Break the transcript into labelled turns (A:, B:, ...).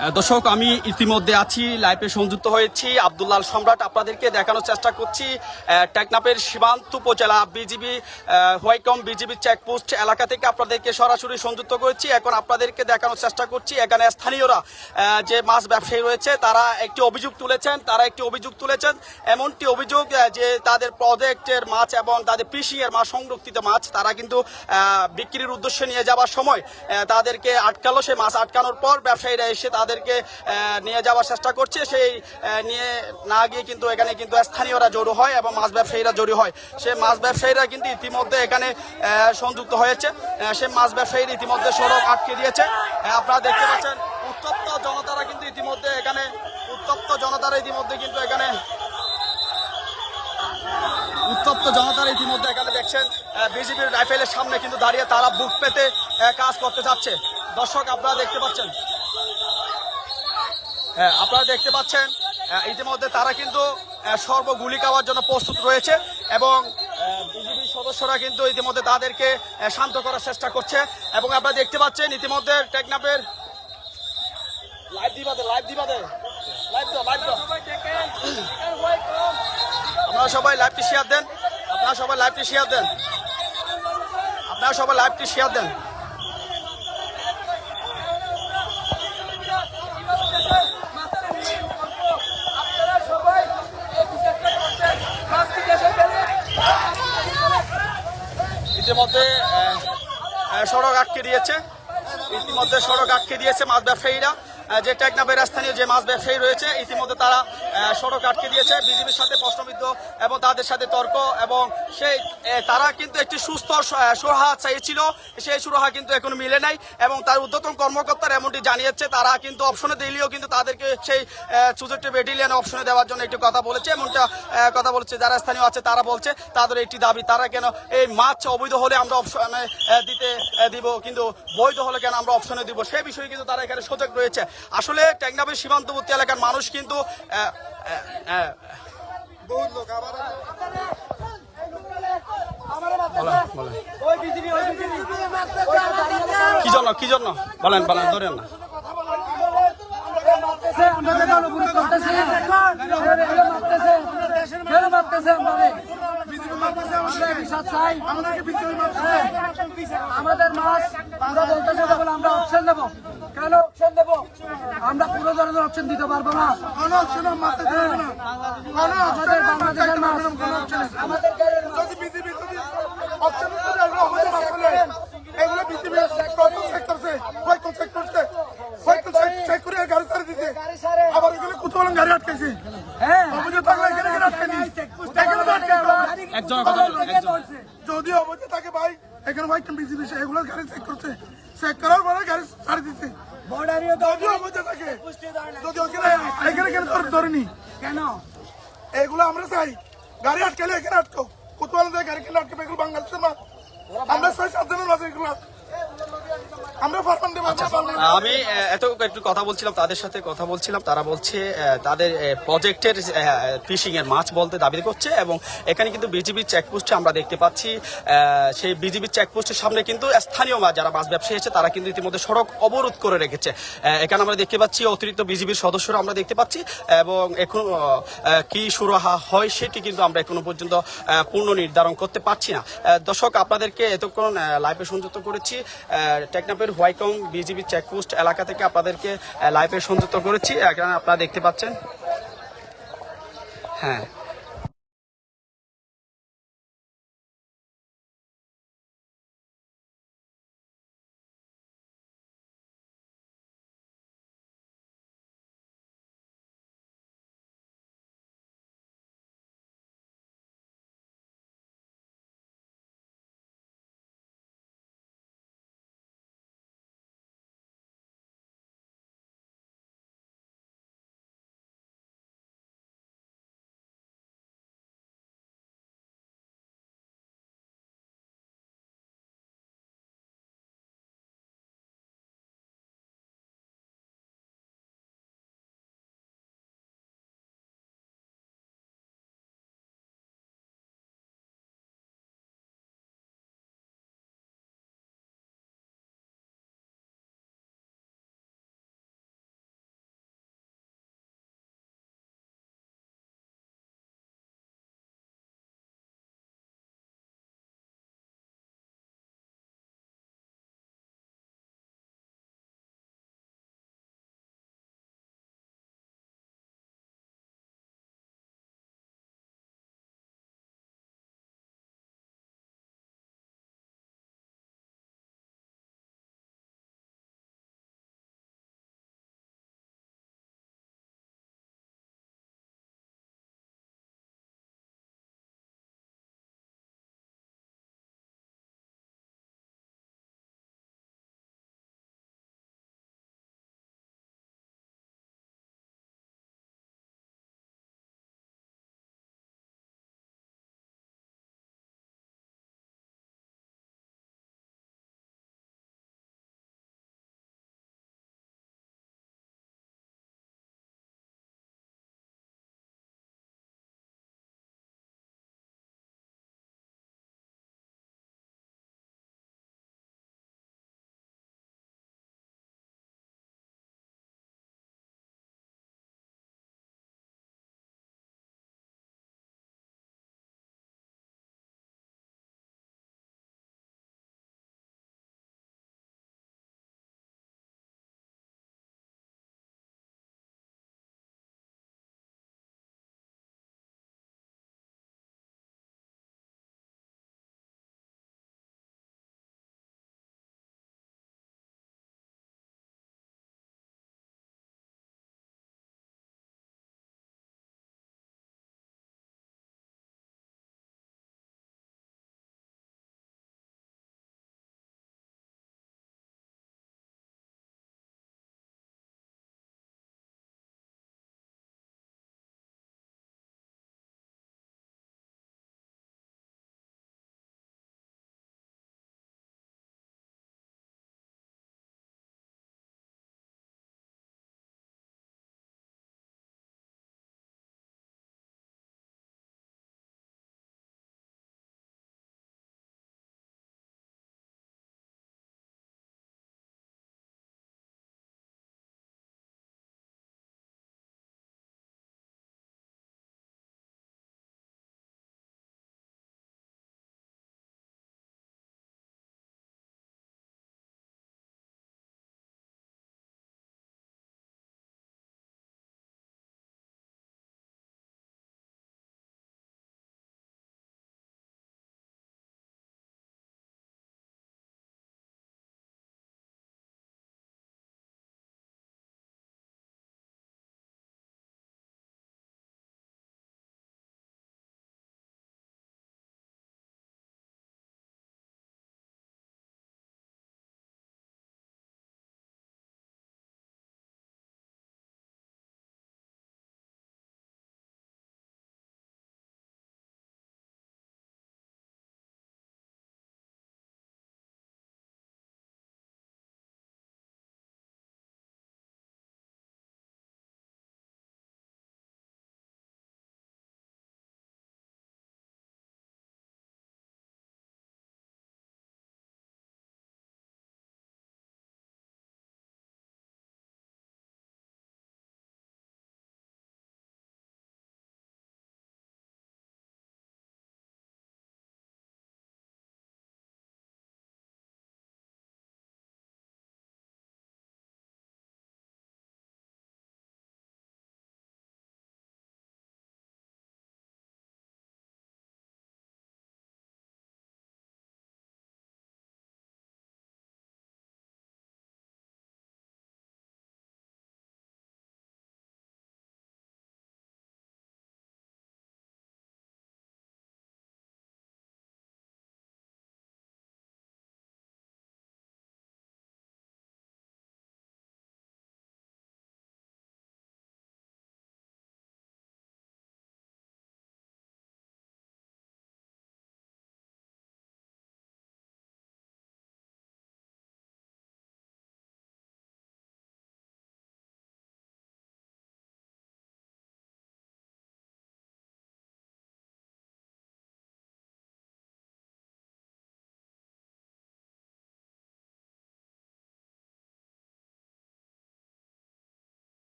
A: দর্শক, আমি ইতিমধ্যে আছি লাইভে সংযুক্ত হয়েছি, আব্দুল্লাল সম্রাট আপনাদেরকে দেখানোর চেষ্টা করছি। টেকনাপের সীমান্ত উপজেলা বিজিবি হোয়াইকম বিজিবি চেকপোস্ট এলাকা থেকে আপনাদেরকে সরাসরি সংযুক্ত করেছি। এখন আপনাদেরকে দেখানোর চেষ্টা করছি, এখানে স্থানীয়রা যে মাছ ব্যবসায়ী রয়েছে, তারা একটি অভিযোগ তুলেছেন, তারা একটি অভিযোগ তুলেছেন। এমনটি অভিযোগ যে তাদের প্রজেক্টের মাছ এবং তাদের এর মাছ, সংরক্ষিত মাছ, তারা কিন্তু বিক্রির উদ্দেশ্যে নিয়ে যাওয়ার সময় তাদেরকে আটকালো। সেই মাছ আটকানোর পর ব্যবসায়ীরা এসে তাদেরকে নিয়ে যাওয়ার চেষ্টা করছে। সেই নিয়ে না গিয়ে কিন্তু এখানে কিন্তু স্থানীয়রা জড়ো হয় এবং মাছ ব্যবসায়ীরা জড়ো হয়। সেই মাছ ব্যবসায়ীরা কিন্তু ইতিমধ্যে এখানে সংযুক্ত হয়েছে। সে মাছ ব্যবসায়ীরা ইতিমধ্যে সড়ক আটকে দিয়েছে। আপনারা দেখতে পাচ্ছেন, উত্তপ্ত জনতারা কিন্তু ইতিমধ্যে এখানে, উত্তপ্ত জনতারা ইতিমধ্যে কিন্তু এখানে, উত্তপ্ত জনতারা ইতিমধ্যে এখানে দেখছেন বিজেপির রাইফেলের সামনে কিন্তু দাঁড়িয়ে তারা বুক পেতে কাজ করতে যাচ্ছে। দর্শক, আপনারা দেখতে পাচ্ছেন আপনারা দেখতে পাচ্ছেন ইতিমধ্যে তারা কিন্তু আহ, সর্বগুলি খাওয়ার জন্য প্রস্তুত রয়েছে এবং বিজেপি সদস্যরা কিন্তু ইতিমধ্যে তাদেরকে শান্ত করার চেষ্টা করছে এবং আপনারা দেখতে পাচ্ছেন ইতিমধ্যে টেকনাফের লাইভ দিবাদে লাইভ দিবাদে আপনারা সবাই লাইভটি শেয়ার দেন আপনারা সবাই লাইভটি শেয়ার দেন আপনারা সবাই লাইভটি শেয়ার দেন ইতিমধ্যে আহ, আহ, সড়ক আটকে দিয়েছে। ইতিমধ্যে সড়ক আটকে দিয়েছে মাছ ব্যবসায়ীরা। যে টেকনাফের স্থানীয় যে মাছ ব্যবসায়ী রয়েছে, ইতিমধ্যে তারা সড়ক আটকে দিয়েছে। বিজেপির সাথে প্রশ্নবিদ্ধ এবং তাদের সাথে তর্ক এবং সেই তারা কিন্তু একটি সুস্থ সুরাহা চাইছিল। সেই সুরাহা কিন্তু এখনও মিলে নাই এবং তার উদ্যতন কর্মকর্তারা এমনটি জানিয়েছে। তারা কিন্তু অপশনে দিলেও কিন্তু তাদেরকে সেই চুজেটি ব্যাটালিয়ান অপশনে দেওয়ার জন্য একটি কথা বলেছে। এমনটা কথা বলেছে যারা স্থানীয় আছে তারা বলছে, তাদের একটি দাবি, তারা কেন এই মাছ অবৈধ হলে আমরা অপশনে দিতে দিব, কিন্তু বৈধ হলে কেন আমরা অপশনে দিব? সেই বিষয়ে কিন্তু তারা এখানে সজাগ রয়েছে। আসলে টেকনাফের সীমান্তবর্তী এলাকার মানুষ কিন্তু কি জন্য কি জন্য? বলেন বলেন, ধরেন না।
B: আমাদের মাছ, আমরা যখন আমরা অপশন দেবো। কেন অপশন দেবো? আমরা পুরো ধরনের অপশন দিতে পারব না।
C: কোনো অপশন মারতে দেবে না। কোনো
B: আমাদের বাংলাদেশের আমাদের
C: যদি বিজেপি অপশন এগুলো চেক করছে কয়েকজন চেক করছে চেক করে গাড়ি ছাড়ে। দিতে আবার এগুলো কোথাও গাড়ি আটকেছে
B: হ্যাঁ।
C: অবৈধ থাকলে এখানে এখানে আটকেনি এখানে তো আটকে
A: একজনের কথা
C: যদি অবৈধ থাকে ভাই এখানে ভাই বিজেপি এগুলো গাড়ি চেক করছে। চেক করার পরে গাড়ি ছাড়ে দিচ্ছে
B: বর্ডারিও
C: এখানে কেন ধরেনি?
B: কেন?
C: এগুলো আমরা চাই। গাড়ি আটকালে এখানে আটকো কোথাও গাড়ি কেন আটকে এগুলো বাংলাদেশের আমরা চাই সাধারণ এগুলো আমরা ফার্মান দেবো আমরা বাংলা-
A: আমি এত একটু কথা বলছিলাম তাদের সাথে কথা বলছিলাম তারা বলছে তাদের প্রজেক্টের ফিশিং এর মাছ বলতে দাবি করছে এবং এখানে কিন্তু বিজিবি চেকপোস্টে আমরা দেখতে পাচ্ছি সেই বিজিবি চেকপোস্টের সামনে কিন্তু স্থানীয় মাছ যারা মাছ ব্যবসায়ী আছে তারা কিন্তু ইতিমধ্যে সড়ক অবরোধ করে রেখেছে। এখানে আমরা দেখতে পাচ্ছি অতিরিক্ত বিজিবির সদস্যরা আমরা দেখতে পাচ্ছি এবং এখন কি সুরাহা হয় সেটি কিন্তু আমরা এখনও পর্যন্ত পূর্ণ নির্ধারণ করতে পারছি না। দর্শক আপনাদেরকে এতক্ষণ লাইভে সংযুক্ত করেছি আহ, টেকনাফের হোয়াইকং বিজিবি চেকপোস্ট এলাকা থেকে আপনাদেরকে লাইভে সংযুক্ত করেছি। এখানে আপনারা দেখতে পাচ্ছেন। হ্যাঁ।